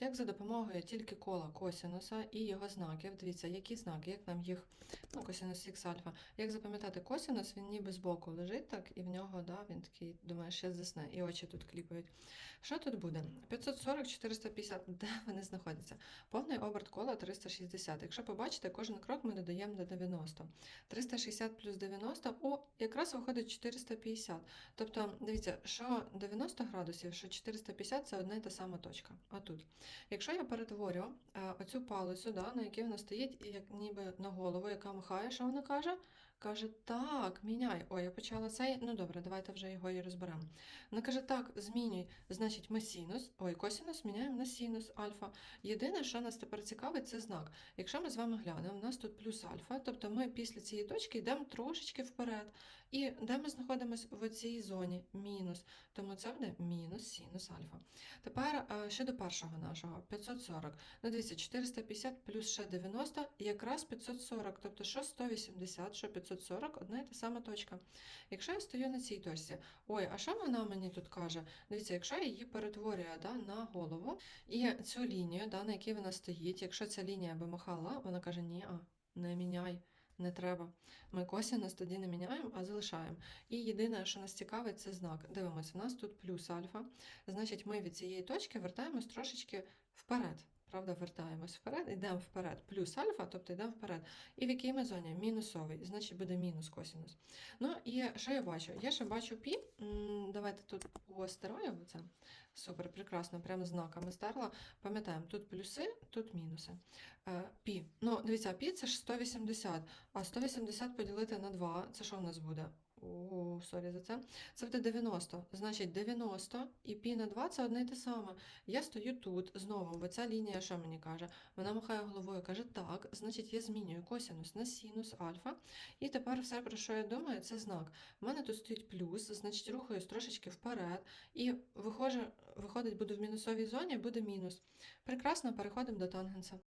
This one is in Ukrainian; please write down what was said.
Як за допомогою тільки кола косінуса і його знаків, дивіться, які знаки, як нам їх, ну, косінус х альфа, як запам'ятати косінус, він ніби збоку лежить так, і в нього, да, він такий, думає, ще засне, і очі тут кліпають. Що тут буде? 540, 450, де вони знаходяться? Повний оберт кола 360. Якщо побачите, кожен крок ми додаємо до 90. 360 плюс 90, о, якраз виходить 450. Тобто, дивіться, що 90 градусів, що 450 це одна і та сама точка. А тут. Якщо я перетворю е, оцю палицю, да, на якій вона стоїть, як ніби на голову, яка махає, що вона каже? Каже, так, міняй. Ой, я почала цей. Ну добре, давайте вже його і розберемо. Вона каже, так, змінюй. Значить, ми синус, ой, косінус міняємо на синус альфа. Єдине, що нас тепер цікавить, це знак. Якщо ми з вами глянемо, у нас тут плюс альфа, тобто ми після цієї точки йдемо трошечки вперед. І де ми знаходимося в цій зоні? Мінус. Тому це буде мінус синус альфа. Тепер е, щодо першого нашого 540. Ну, дивіться, 450 плюс ще 90, якраз 540. Тобто, що 180, що 540, одна і та сама точка. Якщо я стою на цій точці, ой, а що вона мені тут каже? Дивіться, якщо я її перетворюю да, на голову, і цю лінію, да, на якій вона стоїть, якщо ця лінія би махала, вона каже, ні, а, не міняй. Не треба. Ми косінус тоді не міняємо, а залишаємо. І єдине, що нас цікавить, це знак. Дивимося, у нас тут плюс альфа. Значить, ми від цієї точки вертаємось трошечки вперед. Правда, вертаємось вперед, йдемо вперед. Плюс альфа, тобто йдемо вперед. І в якій ми зоні? Мінусовий, значить буде мінус косінус. Ну і що я бачу? Я ще бачу пі. Давайте тут постераю це. Супер, прекрасно, прямо знаками стерла. Пам'ятаємо, тут плюси, тут мінуси. Е, Пі. Ну, дивіться, пі це ж 180, а 180 поділити на 2, це що в нас буде? О, сорі за це. Це буде 90. Значить, 90 і пі на 2 це одне й те саме. Я стою тут, знову, бо ця лінія, що мені каже? Вона махає головою, каже, так, значить, я змінюю косінус на синус альфа. І тепер все, про що я думаю, це знак. У мене тут стоїть плюс, значить, рухаюсь трошечки вперед. І виходить, буду в мінусовій зоні, буде мінус. Прекрасно, переходимо до тангенса.